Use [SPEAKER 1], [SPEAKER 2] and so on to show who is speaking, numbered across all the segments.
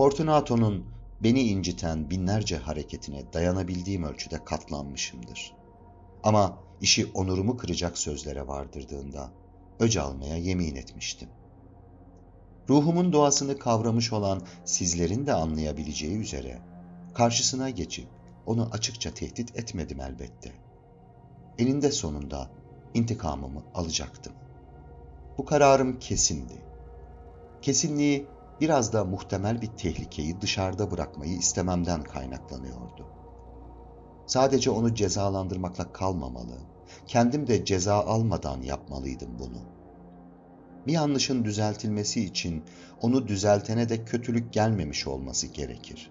[SPEAKER 1] Fortunato'nun beni inciten binlerce hareketine dayanabildiğim ölçüde katlanmışımdır. Ama işi onurumu kıracak sözlere vardırdığında öc almaya yemin etmiştim. Ruhumun doğasını kavramış olan sizlerin de anlayabileceği üzere karşısına geçip onu açıkça tehdit etmedim elbette. Eninde sonunda intikamımı alacaktım. Bu kararım kesindi. Kesinliği biraz da muhtemel bir tehlikeyi dışarıda bırakmayı istememden kaynaklanıyordu. Sadece onu cezalandırmakla kalmamalı, kendim de ceza almadan yapmalıydım bunu. Bir yanlışın düzeltilmesi için onu düzeltene de kötülük gelmemiş olması gerekir.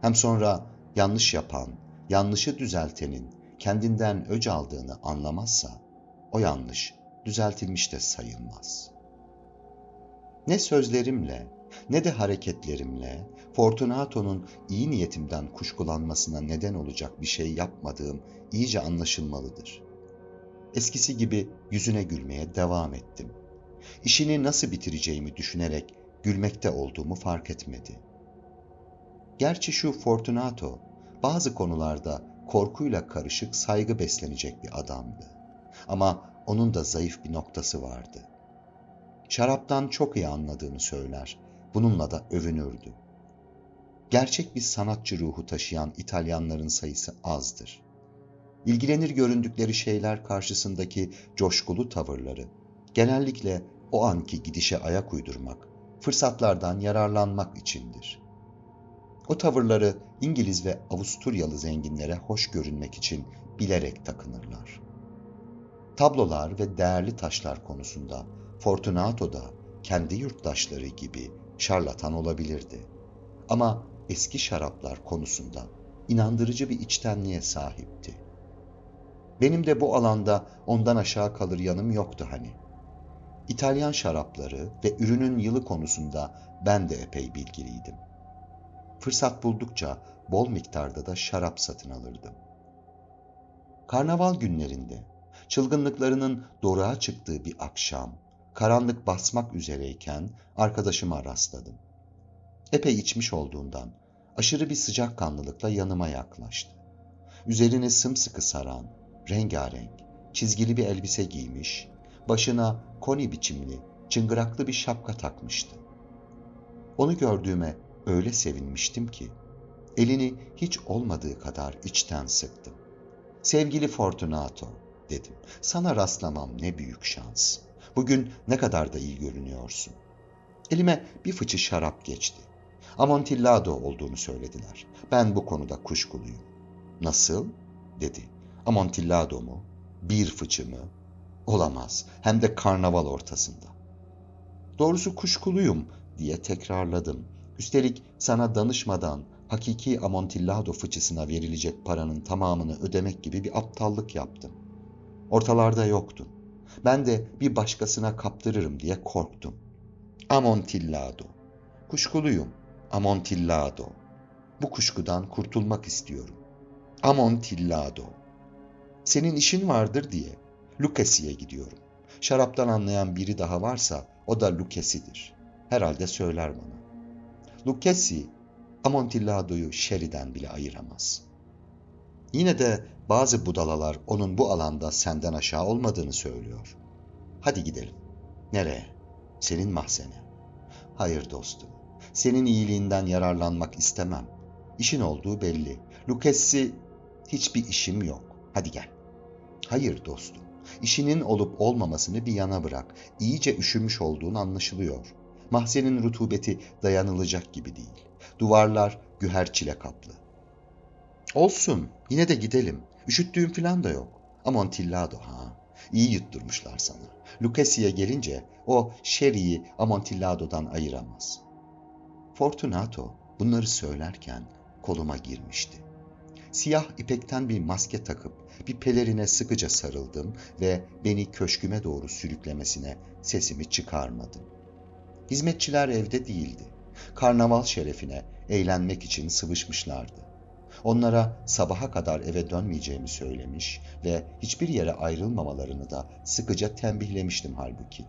[SPEAKER 1] Hem sonra yanlış yapan, yanlışı düzeltenin kendinden öc aldığını anlamazsa o yanlış düzeltilmiş de sayılmaz. Ne sözlerimle ne de hareketlerimle Fortunato'nun iyi niyetimden kuşkulanmasına neden olacak bir şey yapmadığım iyice anlaşılmalıdır. Eskisi gibi yüzüne gülmeye devam ettim. İşini nasıl bitireceğimi düşünerek gülmekte olduğumu fark etmedi. Gerçi şu Fortunato bazı konularda korkuyla karışık saygı beslenecek bir adamdı. Ama onun da zayıf bir noktası vardı. Şaraptan çok iyi anladığını söyler, bununla da övünürdü. Gerçek bir sanatçı ruhu taşıyan İtalyanların sayısı azdır. İlgilenir göründükleri şeyler karşısındaki coşkulu tavırları, genellikle o anki gidişe ayak uydurmak, fırsatlardan yararlanmak içindir. O tavırları İngiliz ve Avusturyalı zenginlere hoş görünmek için bilerek takınırlar. Tablolar ve değerli taşlar konusunda Fortunato da kendi yurttaşları gibi şarlatan olabilirdi. Ama eski şaraplar konusunda inandırıcı bir içtenliğe sahipti. Benim de bu alanda ondan aşağı kalır yanım yoktu hani. İtalyan şarapları ve ürünün yılı konusunda ben de epey bilgiliydim. Fırsat buldukça bol miktarda da şarap satın alırdım. Karnaval günlerinde çılgınlıklarının doruğa çıktığı bir akşam, karanlık basmak üzereyken arkadaşıma rastladım. Epey içmiş olduğundan aşırı bir sıcakkanlılıkla yanıma yaklaştı. Üzerini sımsıkı saran, rengarenk, çizgili bir elbise giymiş, başına koni biçimli, çıngıraklı bir şapka takmıştı. Onu gördüğüme öyle sevinmiştim ki, elini hiç olmadığı kadar içten sıktım. Sevgili Fortunato, dedim, sana rastlamam ne büyük şans. Bugün ne kadar da iyi görünüyorsun. Elime bir fıçı şarap geçti. Amontillado olduğunu söylediler. Ben bu konuda kuşkuluyum. Nasıl? dedi. Amontillado mu? Bir fıçı mı? Olamaz. Hem de karnaval ortasında. Doğrusu kuşkuluyum diye tekrarladım. Üstelik sana danışmadan hakiki Amontillado fıçısına verilecek paranın tamamını ödemek gibi bir aptallık yaptım. Ortalarda yoktun. Ben de bir başkasına kaptırırım diye korktum. Amontillado. Kuşkuluyum. Amontillado. Bu kuşkudan kurtulmak istiyorum. Amontillado. Senin işin vardır diye Lucchesi'ye gidiyorum. Şaraptan anlayan biri daha varsa o da Lucchesi'dir. Herhalde söyler bana. Lucchesi, Amontillado'yu Sherry'den bile ayıramaz. Yine de bazı budalalar onun bu alanda senden aşağı olmadığını söylüyor. Hadi gidelim. Nereye? Senin mahzene. Hayır dostum. Senin iyiliğinden yararlanmak istemem. İşin olduğu belli. Lucchesi hiçbir işim yok. Hadi gel. Hayır dostum. İşinin olup olmamasını bir yana bırak. İyice üşümüş olduğun anlaşılıyor. Mahzenin rutubeti dayanılacak gibi değil. Duvarlar güher çile kaplı. Olsun, yine de gidelim. Üşüttüğüm falan da yok. Amontillado ha. İyi yutturmuşlar sana. Lucchesi'ye gelince o Sherry'i Amontillado'dan ayıramaz. Fortunato bunları söylerken koluma girmişti. Siyah ipekten bir maske takıp bir pelerine sıkıca sarıldım ve beni köşküme doğru sürüklemesine sesimi çıkarmadım. Hizmetçiler evde değildi. Karnaval şerefine eğlenmek için sıvışmışlardı. Onlara sabaha kadar eve dönmeyeceğimi söylemiş ve hiçbir yere ayrılmamalarını da sıkıca tembihlemiştim halbuki.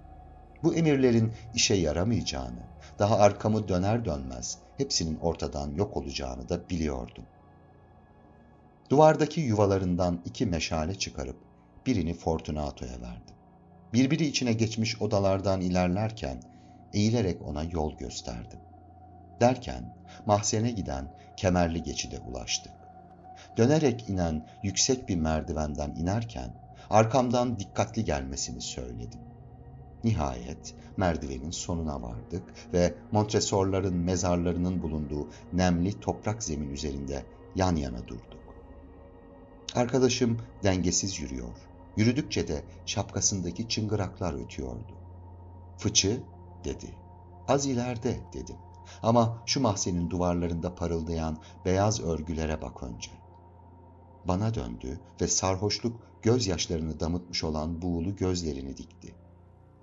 [SPEAKER 1] Bu emirlerin işe yaramayacağını, daha arkamı döner dönmez hepsinin ortadan yok olacağını da biliyordum. Duvardaki yuvalarından iki meşale çıkarıp birini Fortunato'ya verdim. Birbiri içine geçmiş odalardan ilerlerken eğilerek ona yol gösterdim. Derken mahzene giden kemerli geçide ulaştık. Dönerek inen yüksek bir merdivenden inerken arkamdan dikkatli gelmesini söyledim. Nihayet merdivenin sonuna vardık ve Montresorların mezarlarının bulunduğu nemli toprak zemin üzerinde yan yana durduk. Arkadaşım dengesiz yürüyor. Yürüdükçe de şapkasındaki çıngıraklar ötüyordu. Fıçı dedi. Az ileride dedim. Ama şu mahzenin duvarlarında parıldayan beyaz örgülere bak önce. Bana döndü ve sarhoşluk gözyaşlarını damıtmış olan buğulu gözlerini dikti.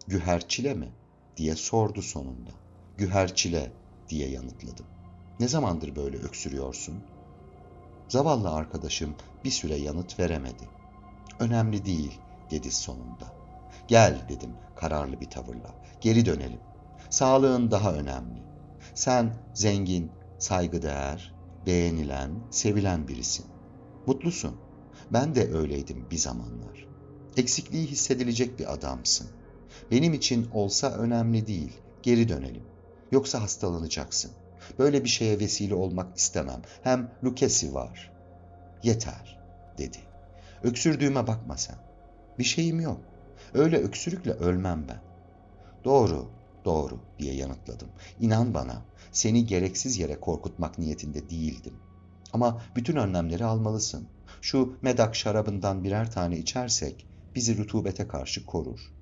[SPEAKER 1] Güherçile mi? diye sordu sonunda. Güherçile diye yanıtladım. Ne zamandır böyle öksürüyorsun? Zavallı arkadaşım bir süre yanıt veremedi. Önemli değil dedi sonunda. Gel dedim kararlı bir tavırla. Geri dönelim. Sağlığın daha önemli. Sen zengin, saygıdeğer, beğenilen, sevilen birisin. Mutlusun. Ben de öyleydim bir zamanlar. Eksikliği hissedilecek bir adamsın. Benim için olsa önemli değil. Geri dönelim. Yoksa hastalanacaksın. Böyle bir şeye vesile olmak istemem. Hem Lucchesi var. Yeter, dedi. Öksürdüğüme bakma sen. Bir şeyim yok. Öyle öksürükle ölmem ben. Doğru, doğru diye yanıtladım. İnan bana, seni gereksiz yere korkutmak niyetinde değildim. Ama bütün önlemleri almalısın. Şu medak şarabından birer tane içersek bizi rutubete karşı korur.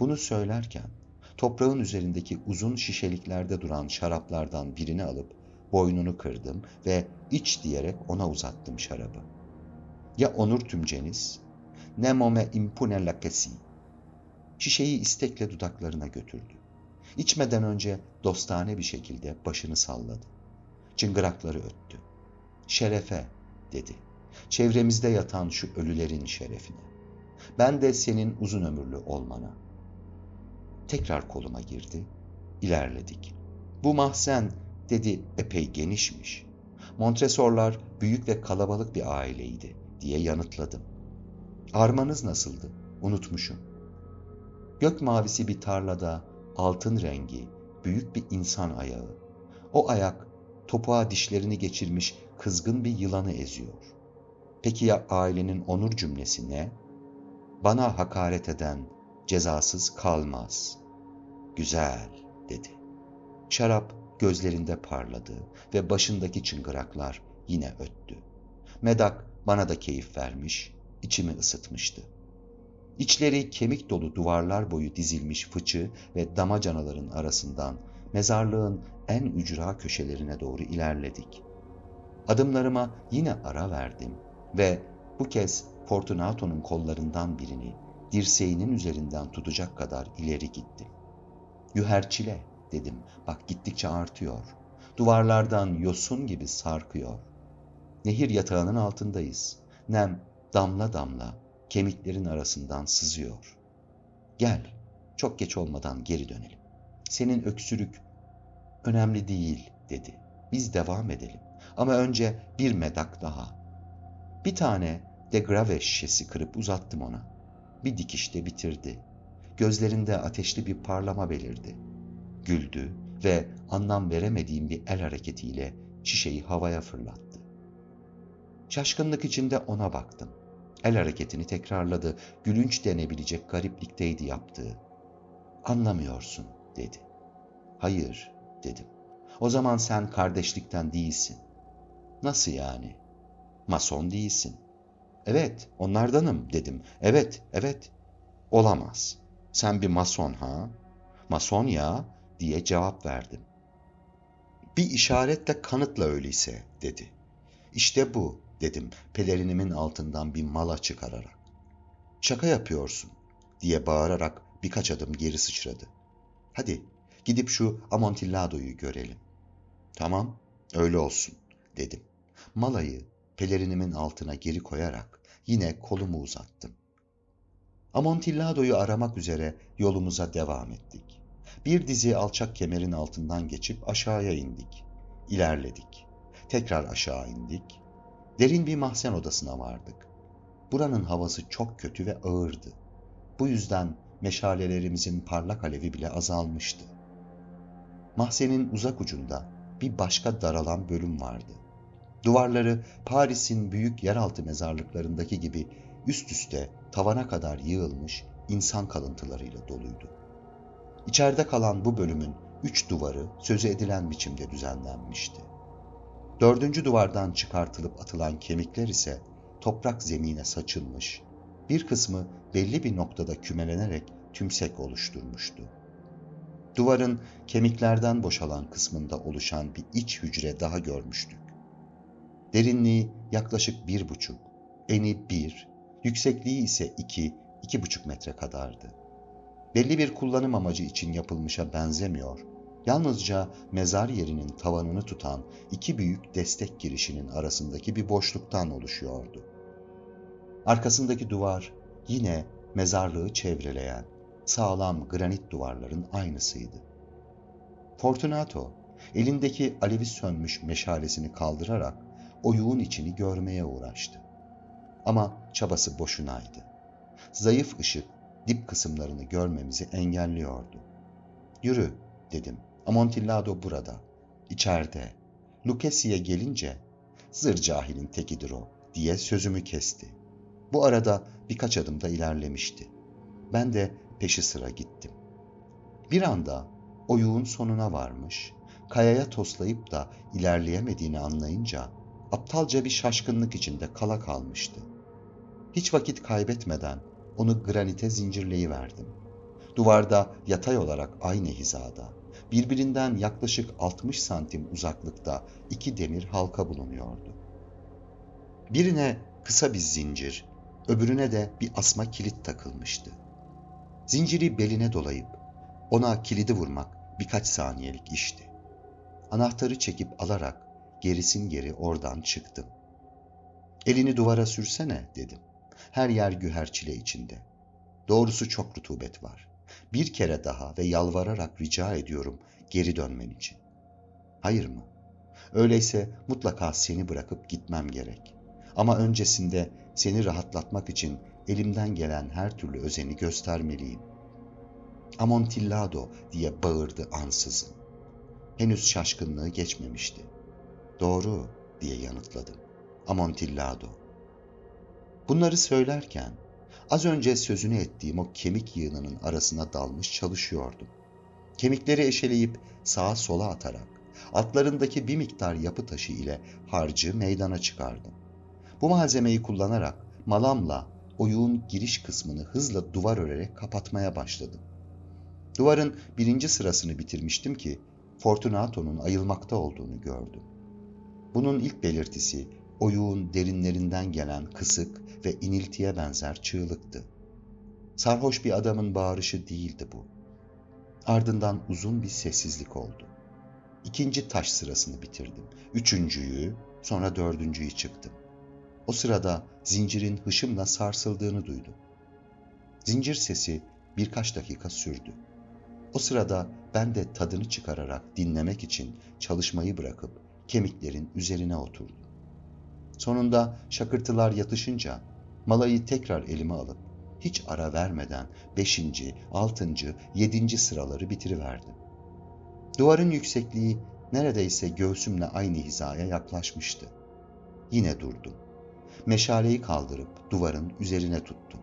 [SPEAKER 1] Bunu söylerken toprağın üzerindeki uzun şişeliklerde duran şaraplardan birini alıp boynunu kırdım ve iç diyerek ona uzattım şarabı. Ya onur tümceniz, nemo me impune lacesi. Şişeyi istekle dudaklarına götürdü. İçmeden önce dostane bir şekilde başını salladı. Çıngırakları öttü. Şerefe, dedi. Çevremizde yatan şu ölülerin şerefine. Ben de senin uzun ömürlü olmana. Tekrar koluma girdi. İlerledik. Bu mahzen, dedi, epey genişmiş. Montresorlar büyük ve kalabalık bir aileydi, diye yanıtladım. Armanız nasıldı? Unutmuşum. Gök mavisi bir tarlada altın rengi, büyük bir insan ayağı. O ayak topuğa dişlerini geçirmiş kızgın bir yılanı eziyor. Peki ya ailenin onur cümlesi ne? Bana hakaret eden cezasız kalmaz. Güzel, dedi. Şarap gözlerinde parladı ve başındaki çıngıraklar yine öttü. Medak bana da keyif vermiş, içimi ısıtmıştı. İçleri kemik dolu duvarlar boyu dizilmiş fıçı ve damacanaların arasından mezarlığın en ücra köşelerine doğru ilerledik. Adımlarıma yine ara verdim ve bu kez Fortunato'nun kollarından birini dirseğinin üzerinden tutacak kadar ileri gittim. Yüherçile dedim. Bak gittikçe artıyor. Duvarlardan yosun gibi sarkıyor. Nehir yatağının altındayız. Nem damla damla kemiklerin arasından sızıyor. Gel, çok geç olmadan geri dönelim. Senin öksürük önemli değil dedi. Biz devam edelim. Ama önce bir medak daha. Bir tane de grave şişesi kırıp uzattım ona. Bir dikişte bitirdi. Gözlerinde ateşli bir parlama belirdi. Güldü ve anlam veremediğim bir el hareketiyle şişeyi havaya fırlattı. Şaşkınlık içinde ona baktım. El hareketini tekrarladı. Gülünç denebilecek gariplikteydi yaptığı. Anlamıyorsun dedi. Hayır dedim. O zaman sen kardeşlikten değilsin. Nasıl yani? Mason değilsin. Evet, onlardanım dedim. Evet, evet. Olamaz. Sen bir mason ha? Mason ya diye cevap verdim. Bir işaretle kanıtla öyleyse dedi. İşte bu dedim pelerinimin altından bir mala çıkararak. Şaka yapıyorsun diye bağırarak birkaç adım geri sıçradı. Hadi gidip şu Amontillado'yu görelim. Tamam öyle olsun dedim. Malayı pelerinimin altına geri koyarak yine kolumu uzattım. Amontillado'yu aramak üzere yolumuza devam ettik. Bir dizi alçak kemerin altından geçip aşağıya indik. İlerledik. Tekrar aşağı indik. Derin bir mahzen odasına vardık. Buranın havası çok kötü ve ağırdı. Bu yüzden meşalelerimizin parlak alevi bile azalmıştı. Mahzenin uzak ucunda bir başka daralan bölüm vardı. Duvarları Paris'in büyük yeraltı mezarlıklarındaki gibi üst üste tavana kadar yığılmış insan kalıntılarıyla doluydu. İçeride kalan bu bölümün üç duvarı sözü edilen biçimde düzenlenmişti. Dördüncü duvardan çıkartılıp atılan kemikler ise toprak zemine saçılmış, bir kısmı belli bir noktada kümelenerek tümsek oluşturmuştu. Duvarın kemiklerden boşalan kısmında oluşan bir iç hücre daha görmüştük. Derinliği yaklaşık bir buçuk, eni bir, yüksekliği ise iki, iki buçuk metre kadardı. Belli bir kullanım amacı için yapılmışa benzemiyor, yalnızca mezar yerinin tavanını tutan iki büyük destek girişinin arasındaki bir boşluktan oluşuyordu. Arkasındaki duvar yine mezarlığı çevreleyen sağlam granit duvarların aynısıydı. Fortunato elindeki alevi sönmüş meşalesini kaldırarak oyuğun içini görmeye uğraştı. Ama çabası boşunaydı. Zayıf ışık dip kısımlarını görmemizi engelliyordu. Yürü dedim. Amontillado burada. İçeride. Lucchesi'ye gelince zır cahilin tekidir o diye sözümü kesti. Bu arada birkaç adım da ilerlemişti. Ben de peşi sıra gittim. Bir anda oyuğun sonuna varmış, kayaya toslayıp da ilerleyemediğini anlayınca aptalca bir şaşkınlık içinde kala kalmıştı. Hiç vakit kaybetmeden onu granite zincirleyiverdim. Duvarda yatay olarak aynı hizada, birbirinden yaklaşık 60 santim uzaklıkta iki demir halka bulunuyordu. Birine kısa bir zincir, öbürüne de bir asma kilit takılmıştı. Zinciri beline dolayıp ona kilidi vurmak birkaç saniyelik işti. Anahtarı çekip alarak gerisin geri oradan çıktım. Elini duvara sürsene dedim. Her yer güherçile içinde. Doğrusu çok rutubet var. Bir kere daha ve yalvararak rica ediyorum geri dönmen için. Hayır mı? Öyleyse mutlaka seni bırakıp gitmem gerek. Ama öncesinde seni rahatlatmak için elimden gelen her türlü özeni göstermeliyim. Amontillado diye bağırdı ansızın. Henüz şaşkınlığı geçmemişti. Doğru diye yanıtladım. Amontillado. Bunları söylerken az önce sözünü ettiğim o kemik yığınının arasına dalmış çalışıyordum. Kemikleri eşeleyip sağa sola atarak altlarındaki bir miktar yapı taşı ile harcı meydana çıkardım. Bu malzemeyi kullanarak malamla oyuğun giriş kısmını hızla duvar örerek kapatmaya başladım. Duvarın birinci sırasını bitirmiştim ki Fortunato'nun ayılmakta olduğunu gördüm. Bunun ilk belirtisi oyuğun derinlerinden gelen kısık ve iniltiye benzer çığlıktı. Sarhoş bir adamın bağırışı değildi bu. Ardından uzun bir sessizlik oldu. İkinci taş sırasını bitirdim. Üçüncüyü, sonra dördüncüyü çıktım. O sırada zincirin hışımla sarsıldığını duydum. Zincir sesi birkaç dakika sürdü. O sırada ben de tadını çıkararak dinlemek için çalışmayı bırakıp kemiklerin üzerine oturdum. Sonunda şakırtılar yatışınca malayı tekrar elime alıp hiç ara vermeden beşinci, altıncı, yedinci sıraları bitiriverdim. Duvarın yüksekliği neredeyse göğsümle aynı hizaya yaklaşmıştı. Yine durdum. Meşaleyi kaldırıp duvarın üzerine tuttum.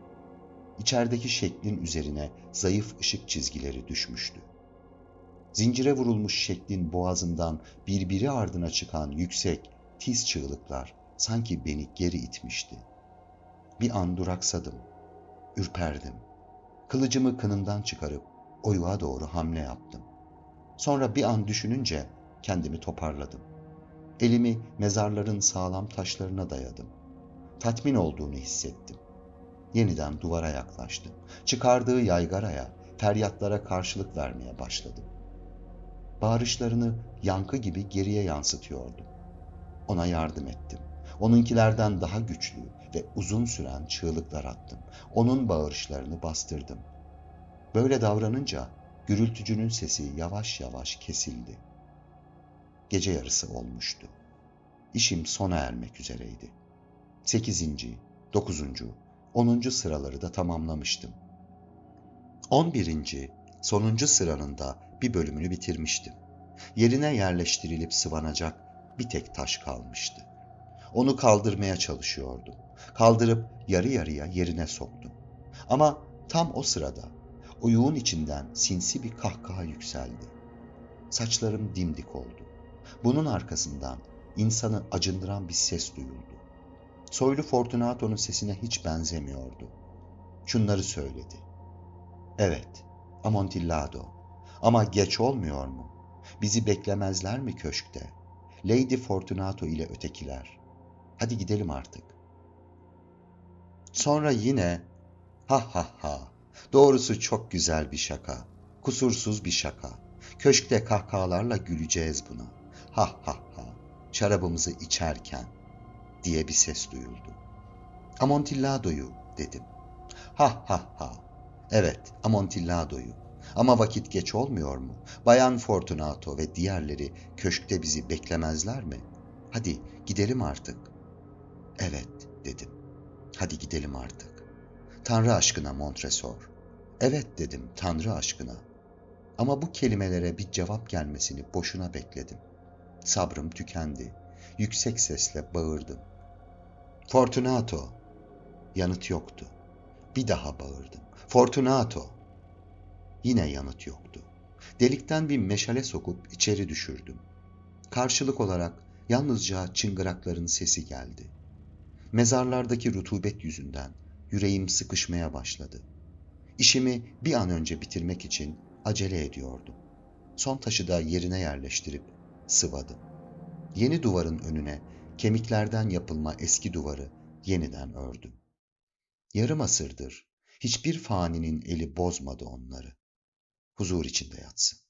[SPEAKER 1] İçerideki şeklin üzerine zayıf ışık çizgileri düşmüştü. Zincire vurulmuş şeklin boğazından birbiri ardına çıkan yüksek, tiz çığlıklar sanki beni geri itmişti. Bir an duraksadım. Ürperdim. Kılıcımı kınından çıkarıp oyuğa doğru hamle yaptım. Sonra bir an düşününce kendimi toparladım. Elimi mezarların sağlam taşlarına dayadım. Tatmin olduğunu hissettim. Yeniden duvara yaklaştım. Çıkardığı yaygaraya, feryatlara karşılık vermeye başladım. Bağırışlarını yankı gibi geriye yansıtıyordum. Ona yardım ettim. Onunkilerden daha güçlü ve uzun süren çığlıklar attım. Onun bağırışlarını bastırdım. Böyle davranınca gürültücünün sesi yavaş yavaş kesildi. Gece yarısı olmuştu. İşim sona ermek üzereydi. Sekizinci, dokuzuncu, onuncu sıraları da tamamlamıştım. On birinci, sonuncu sıranın da bir bölümünü bitirmiştim. Yerine yerleştirilip sıvanacak bir tek taş kalmıştı. Onu kaldırmaya çalışıyordum. Kaldırıp yarı yarıya yerine soktum. Ama tam o sırada uyuğun içinden sinsi bir kahkaha yükseldi. Saçlarım dimdik oldu. Bunun arkasından insanı acındıran bir ses duyuldu. Soylu Fortunato'nun sesine hiç benzemiyordu. Şunları söyledi. Evet, Amontillado. Ama geç olmuyor mu? Bizi beklemezler mi köşkte? Lady Fortunato ile ötekiler. Hadi gidelim artık. Sonra yine ha ha ha. Doğrusu çok güzel bir şaka. Kusursuz bir şaka. Köşkte kahkahalarla güleceğiz buna. Ha ha ha. Şarabımızı içerken diye bir ses duyuldu. Amontillado'yu dedim. Ha ha ha. Evet, Amontillado'yu. Ama vakit geç olmuyor mu? Bayan Fortunato ve diğerleri köşkte bizi beklemezler mi? Hadi gidelim artık. Evet dedim. Hadi gidelim artık. Tanrı aşkına Montresor. Evet dedim Tanrı aşkına. Ama bu kelimelere bir cevap gelmesini boşuna bekledim. Sabrım tükendi. Yüksek sesle bağırdım. Fortunato. Yanıt yoktu. Bir daha bağırdım. Fortunato. Yine yanıt yoktu. Delikten bir meşale sokup içeri düşürdüm. Karşılık olarak yalnızca çıngırakların sesi geldi. Mezarlardaki rutubet yüzünden yüreğim sıkışmaya başladı. İşimi bir an önce bitirmek için acele ediyordum. Son taşı da yerine yerleştirip sıvadım. Yeni duvarın önüne kemiklerden yapılma eski duvarı yeniden ördüm. Yarım asırdır hiçbir faninin eli bozmadı onları. Huzur içinde yatsın.